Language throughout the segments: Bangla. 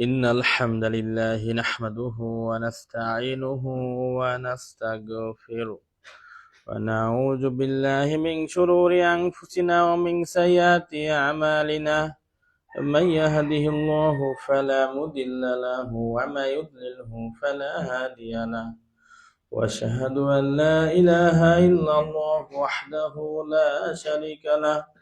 إن الحمد لله نحمده ونستعينه ونستغفره. ونعوذ بالله من شرور أنفسنا ومن سيئات أعمالنا. من يهده الله فلا مضل له وما يضلله فلا هادي له. وأشهد أن لا إله إلا الله وحده لا شريك له.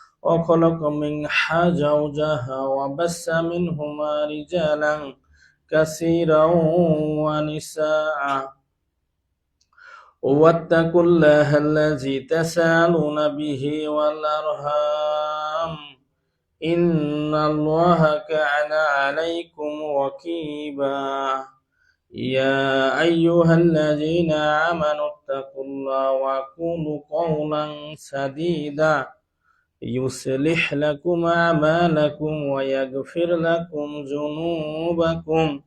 وخلق منها زوجها وبث منهما رجالا كثيرا ونساء. واتقوا الله الذي تسالون به والأرham إن الله كان عليكم رقيبا. يا أيها الذين آمنوا اتقوا الله وقولوا قولا سديدا. يصلح لكم أعمالكم ويغفر لكم ذنوبكم.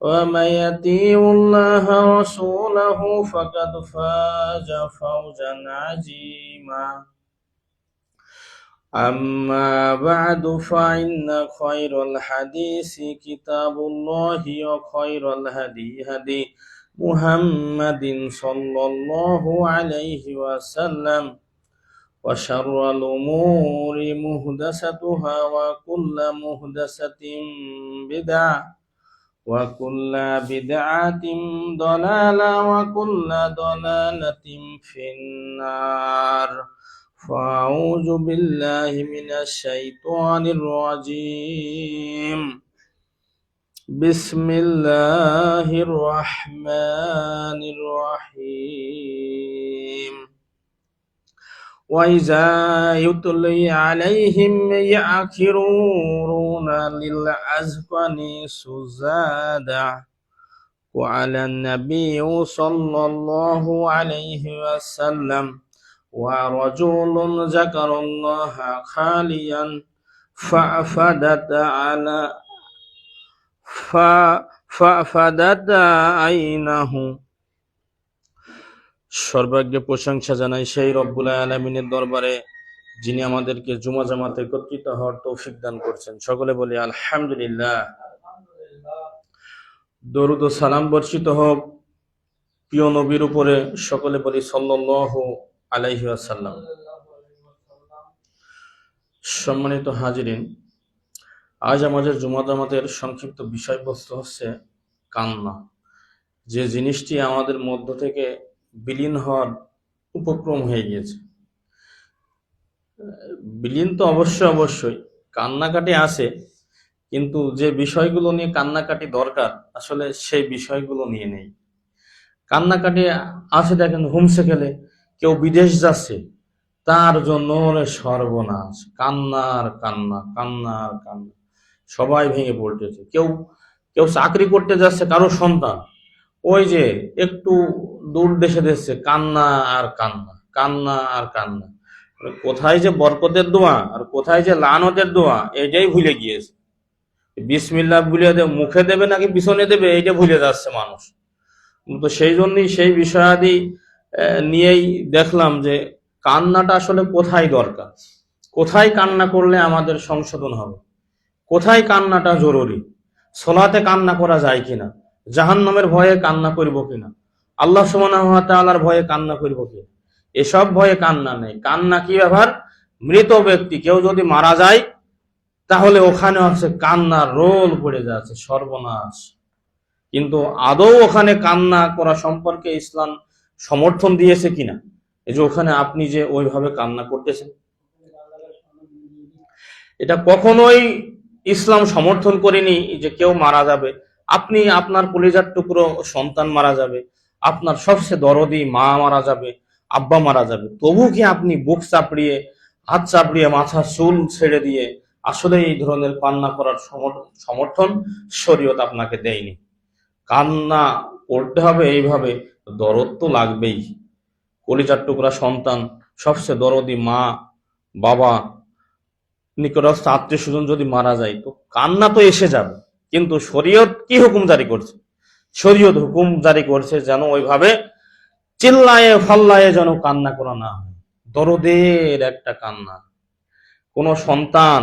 ومن يطيع الله ورسوله فقد فاز فوزا عظيما. أما بعد فإن خير الحديث كتاب الله وخير الهدي هدي محمد صلى الله عليه وسلم. وشر الأمور مهدستها وكل مهدسة بدعة وكل بدعة ضلالة وكل ضلالة في النار. فأعوذ بالله من الشيطان الرجيم. بسم الله الرحمن الرحيم. وإذا يتلي عليهم يعكرون للأذقان سزادا وعلى النبي صلى الله عليه وسلم ورجل ذكر الله خاليا فأفدت على فأفدت عينه সর্বাগ্যে প্রশংসা জানাই সেই রব্বুল আলমিনের দরবারে, যিনি আমাদেরকে জুমা জামাতে একত্রিত হওয়ার তৌফিক দান করছেন। সকলে বলি আলহামদুলিল্লাহ। দরুদ ও সালাম বর্ষিত হোক। প্রিয় নবীর উপরে সকলে বলি সাল্লাল্লাহু আলাইহি আসাল্লাম সম্মানিত হাজিরিন, আজ আমাদের জুমা জামাতের সংক্ষিপ্ত বিষয়বস্তু হচ্ছে কান্না। যে জিনিসটি আমাদের মধ্য থেকে বিলীন হওয়ার উপক্রম হয়ে গিয়েছে। বিলীন তো অবশ্যই অবশ্যই, কান্নাকাটি আছে, কিন্তু যে বিষয়গুলো নিয়ে কান্নাকাটি দরকার, আসলে সেই বিষয়গুলো নিয়ে নেই। কান্নাকাটি আছে দেখেন, হোমসে গেলে কেউ বিদেশ যাচ্ছে, তার জন্য সর্বনাশ, কান্নার কান্না কান্নার কান্না, সবাই ভেঙে পড়তেছে। কেউ কেউ চাকরি করতে যাচ্ছে, কারও সন্তান ওই যে একটু দূর দেশে দেখছে কান্না আর কান্না কান্না আর কান্না। মানে কোথায় যে বরকতের দোয়া আর কোথায় যে লানতের দোয়া এটাই ভুলে গিয়েছে। বিসমিল্লাহ ভুলে দেবে মুখে দেবে নাকি পিছনে দেবে, এইটা ভুলে যাচ্ছে মানুষ। তো সেই জন্যই সেই বিষয়াদি নিয়েই দেখলাম যে কান্নাটা আসলে কোথায় দরকার? কোথায় কান্না করলে আমাদের সংশোধন হবে? কোথায় কান্নাটা জরুরি? সোলাতে কান্না করা যায় কিনা? জাহান্নামের ভয়ে কান্না করব কিনা? আল্লাহ সুবহানাহু ভয়ে কান্না করব কি এসব ভয়ে কান্না নেই। কান্না কি ব্যাপার? মৃত ব্যক্তি কেউ যদি মারা যায়, তাহলে ওখানে হচ্ছে কান্নার রোল পড়ে যাচ্ছে, সর্বনাশ। কিন্তু আদৌ ওখানে কান্না করা সম্পর্কে ইসলাম সমর্থন দিয়েছে কিনা? এই যে ওখানে আপনি যে ওইভাবে কান্না করতেছেন। এটা কখনোই ইসলাম সমর্থন করেনি যে কেউ মারা যাবে। আপনি আপনার কলিজার টুকরো সন্তান মারা যাবে, আপনার সবচেয়ে দরদি মা মারা যাবে, আব্বা মারা যাবে। তবু কি আপনি বুক চাপড়িয়ে, হাত চাপড়িয়ে মাথা চুল ছেড়ে দিয়ে আসলে এই ধরনের কান্না করার সমর- সমর্থন শরীয়ত আপনাকে দেয়নি? কান্না করতে হবে এইভাবে, দরদ তো লাগবেই। কলিজার টুকরা সন্তান সবচেয়ে দরদি মা, বাবা, নিকটস্থ আত্মীয় স্বজন যদি মারা যায়, তো কান্না তো এসে যাবে। কিন্তু শরীয়ত কি হুকুম জারি করছে? শরীয়ত হুকুম জারি করছে যেন ওইভাবে চিল্লায়ে ফাল্লায়ে যেন কান্না করা না দরদের একটা কান্না। কোন সন্তান,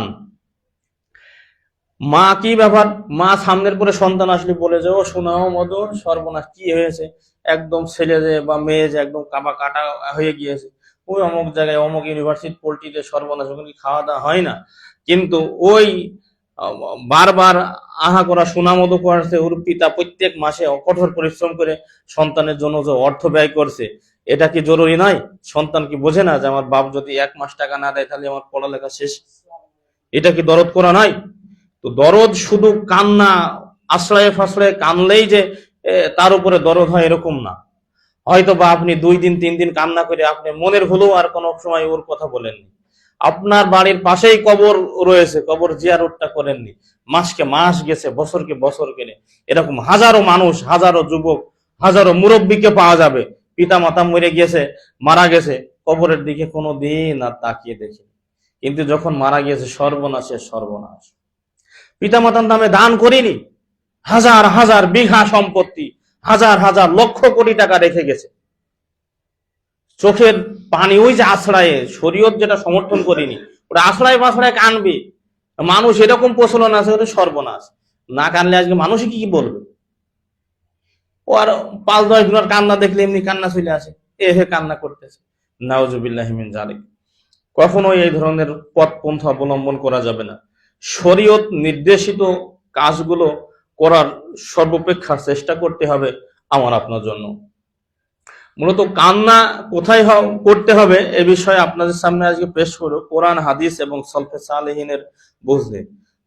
মা কি ব্যাপার? মা সামনের পরে সন্তান আসলে বলে যে, ও শোনাও মদন সর্বনাশ কি হয়েছে? একদম ছেলে যে বা মেয়ে যে একদম কাবা কাটা হয়ে গিয়েছে। ওই অমুক জায়গায়, অমুক ইউনিভার্সিটি পোল্ট্রিতে সর্বনাশ, ওখানে খাওয়া দাওয়া হয় না? কিন্তু ওই বারবার আহা করা সুনামতো করছে ওর পিতা প্রত্যেক মাসে কঠোর পরিশ্রম করে সন্তানের জন্য যে অর্থ ব্যয় করছে, এটা কি জরুরি নয়? সন্তান কি বোঝে না যে আমার বাপ যদি এক মাস টাকা না দেয় তাহলে আমার পড়ালেখা শেষ? এটা কি দরদ করা নয়? তো দরদ শুধু কান্না, আশ্রয়ে ফাশ্রয়ে কানলেই যে তার উপরে দরদ হয় এরকম না। হয়তো বা আপনি দুই দিন, তিন দিন কান্না করে আপনি মনের হলেও আর কোনো সময় ওর কথা বলেননি। আপনার বাড়ির পাশেই কবর রয়েছে, কবর জিয়ারতটা করেননি। মাসকে মাস গেছে, বছরকে বছর গেলে। এরকম হাজারো মানুষ, হাজারো যুবক, হাজারো মুরব্বীকে পাওয়া যাবে। পিতা মাতা মরে গেছে, মারা গেছে, কবরের দিকে কোনো দিন আর তাকিয়ে দেখে কিন্তু যখন মারা গিয়েছে সর্বনাশের সর্বনাশ। পিতামাতার নামে দান করিনি। হাজার হাজার বিঘা সম্পত্তি, হাজার হাজার লক্ষ কোটি টাকা রেখে গেছে। চোখের পানি, ওই যে আশ্রয়ে, শরীয়ত যেটা সমর্থন করিনি, ওটা আশ্রয় বাশ্রয় কানবে মানুষ এরকম প্রচলন আছে ওটা সর্বনাশ। না কানলে আজকে মানুষ কি কি বলবে? ও আর পাঁচ দশ দিনের কান্না দেখলে এমনি কান্না চলে আসে। এ হে কান্না করতেছে। নাউজুবিল্লাহিমিন জালিক কখনোই এই ধরনের পথ পন্থা অবলম্বন করা যাবে না। শরীয়ত নির্দেশিত কাজগুলো করার সর্বাপেক্ষা চেষ্টা করতে হবে আমার আপনার জন্য। মূলত কান্না কোথায় করতে হবে এ বিষয়ে আপনাদের সামনে আজকে পেশ করো কোরআন, হাদিস এবং সলফে সালেহিনের বুঝলে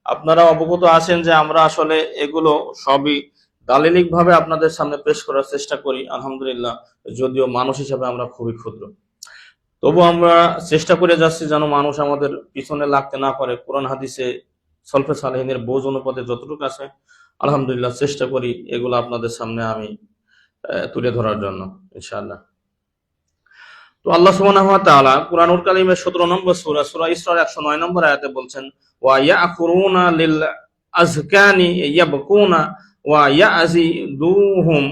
আপনারা অবগত আছেন যে আমরা আসলে এগুলো সবই দালিলিক ভাবে আপনাদের সামনে পেশ করার চেষ্টা করি, আলহামদুলিল্লাহ। যদিও মানুষ হিসাবে আমরা খুবই ক্ষুদ্র। তবু আমরা চেষ্টা করে যাচ্ছি যেন মানুষ আমাদের পিছনে লাগতে না পারে। কোরআন, হাদিসে সলফে সালেহিনের বোঝ অনুপাতে যতটুকু আছে, আলহামদুলিল্লাহ, চেষ্টা করি এগুলো আপনাদের সামনে আমি তুলে ধরার জন্য, ইনশাআল্লাহ। তো আল্লাহ সুবহানাহু ওয়া তাআলা কুরআনুল কারীমের 17 নম্বর সূরা সূরা ইসরার 109 নম্বর আয়াতে বলছেন, ওয়া ইয়াকুরুনা লিল আযকানি ইয়াবকুনা ওয়া ইয়াজিদুহুম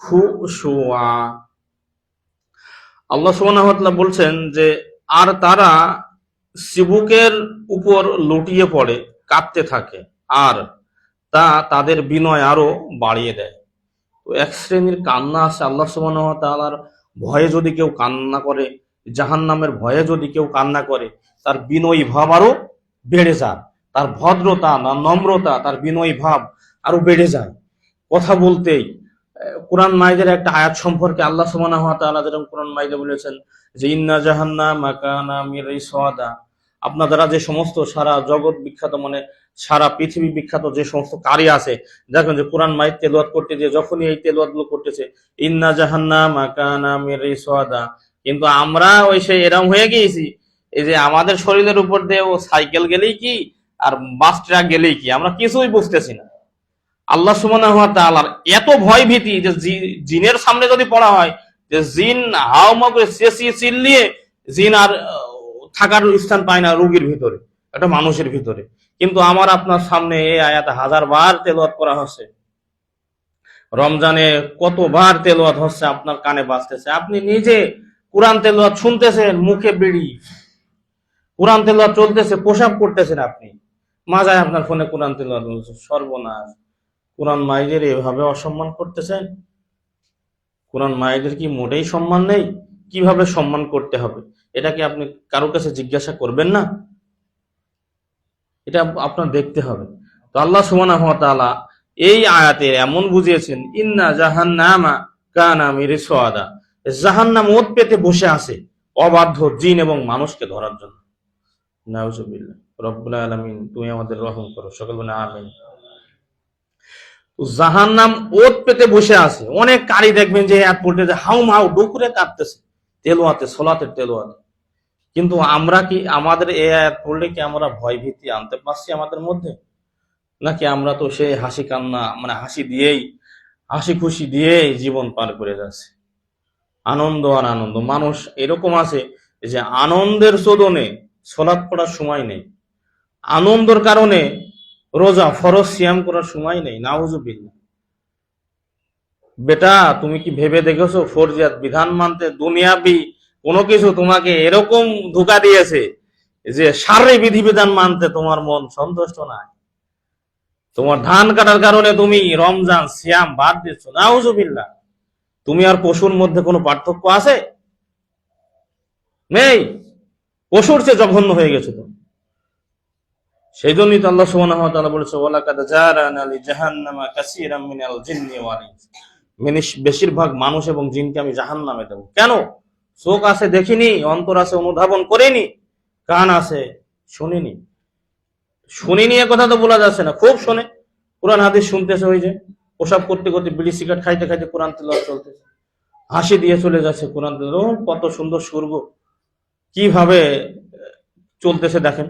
খুশুয়া। আল্লাহ সুবহানাহু ওয়া তাআলা বলছেন যে, আর তারা চিবুকের উপর লুটিয়ে পড়ে কাঁদতে থাকে, আর তা তাদের বিনয় আরও বাড়িয়ে দেয়। এক শ্রেণির কান্না আছে আল্লাহ তাআলার ভয়ে যদি কেউ কান্না করে, জাহান্নামের ভয়ে যদি কেউ কান্না করে, তার বিনয়ী ভাব আরও বেড়ে যায়, তার ভদ্রতা না নম্রতা, তার বিনয়ী ভাব আরও বেড়ে যায়। কথা বলতেই কোরআন মাইদের একটা আয়াত সম্পর্কে আল্লাহ তাআলা যেরকম কোরআন মাইদে বলেছেন যে, ইন্না জাহান্নাম মাকানা মিরসাদা আপনারা যে সমস্ত সারা জগৎ বিখ্যাত মানে সারা পৃথিবী বিখ্যাত যে সমস্ত কারি আছে দেখেন যে কোরআন মাইদ তেলাওয়াত করতে যে যখনই এই তেলাওয়াতগুলো করতেছে, ইন্না জাহান্নাম মাকানা মিরসাদা কিন্তু আমরা ওই সেই এরম হয়ে গিয়েছি, এই যে আমাদের শরীরের উপর দিয়ে ও সাইকেল গেলেই কি, আর বাস ট্রাক গেলেই কি, আমরা কিছুই বুঝতেছি না। আল্লাহ সুবহানাহু ওয়া তাআলার এত ভয় ভীতি যে জিনের সামনে যদি পড়া হয়, যে জিন হাওমা করে চিল্লিয়ে জিন আর থাকার স্থান পায় না রোগীর ভিতরে, একটা মানুষের ভিতরে। কিন্তু আমার আপনার সামনে এই আয়াত হাজার বার তেলাওয়াত করা হচ্ছে। রমজানে কতবার তেলাওয়াত হচ্ছে আপনার কানে বাজতেছে। আপনি নিজে কোরআন তেলাওয়াত শুনতেছেন, মুখে বিড়ি। কোরআন তেলাওয়াত চলতেছে, পোশাক করতেছেন আপনি। মাজায় আপনার ফোনে কোরআন তেলাওয়াত বলছে, সর্বনাশ। কোরআন মাইদের এভাবে অসম্মান করতেছেন? কোরআন মায়েদের কি মোটেই সম্মান নেই? কীভাবে সম্মান করতে হবে? এটা কি আপনি কারোর কাছে জিজ্ঞাসা করবেন না। এটা আপনার দেখতে হবে। তো আল্লাহ সুবহানাহু ওয়া তাআলা এই আয়াতে এমন বুঝিয়েছেন, ইন্না জাহান্নামা কানা মিরসাদা। জাহান্নাম ওত পেতে বসে আছে অবাধ্য জিন এবং মানুষকে ধরার জন্য। নাউজুবিল্লাহ রব্বুল তুমি আমাদের রহম করো, সকল বলে আমিন। জাহান নাম ওত পেতে বসে আছে। অনেক কারি দেখবেন যে পড়তে যে হাউ মাউ ডুকুরে কাঁদতেছে তেলোয়াতে সোলাতে তেলোয়াতে। কিন্তু আমরা কি আমাদের এ আয়াত পড়লে কি আমরা ভয় ভীতি আনতে পারছি আমাদের মধ্যে? নাকি আমরা তো সেই হাসি কান্না মানে হাসি দিয়েই, হাসি খুশি দিয়েই জীবন পার করে যাচ্ছে? আনন্দ আর আনন্দ। মানুষ এরকম আছে যে আনন্দের চোদনে সলাৎ পড়ার সময় নেই। আনন্দের কারণে রোজা, ফরজ সিয়াম করার সময় নেই। নাউজুবিল্লাহ। বেটা, তুমি কি ভেবে দেখেছ ফরজিয়াত বিধান মানতে দুনিয়াবি কোনো কিছু তোমাকে এরকম ধোকা দিয়েছে যে সারে বিধিবিধান মানতে তোমার মন সন্তুষ্ট নাই। তোমার ধান কাটার কারণে তুমি রমজান, সিয়াম বাদ দিচ্ছ। নাউজুবিল্লাহ। তুমি আর পশুর মধ্যে কোনো পার্থক্য আছে? নেই। পশুর চেয়ে জঘন্য হয়ে গেছে তো সেই জন্যই তো আল্লাহ সুবহানাহু ওয়া তাআলা বলেছে, ওয়ালাকাদ জারানা লি জাহান্নামা কাসীরাম মিনাল জিন্নি ওয়াল বেশিরভাগ মানুষ এবং জিনকে আমি জাহান্নামে দেব। কেন? চোখ আছে দেখিনি, অন্তর আছে অনুধাবন করিনি, কান আছে শুনিনি। শুনিনি এ কথা তো বলা যাচ্ছে না, খুব শোনে। কোরআন হাদিস শুনতেছে ওই যে ওসব করতে করতে বিড়ি সিগারেট খাইতে খাইতে কোরআন তেল চলতেছে। হাসি দিয়ে চলে যাচ্ছে কোরআন তেল কত সুন্দর স্বর্গ কীভাবে চলতেছে দেখেন।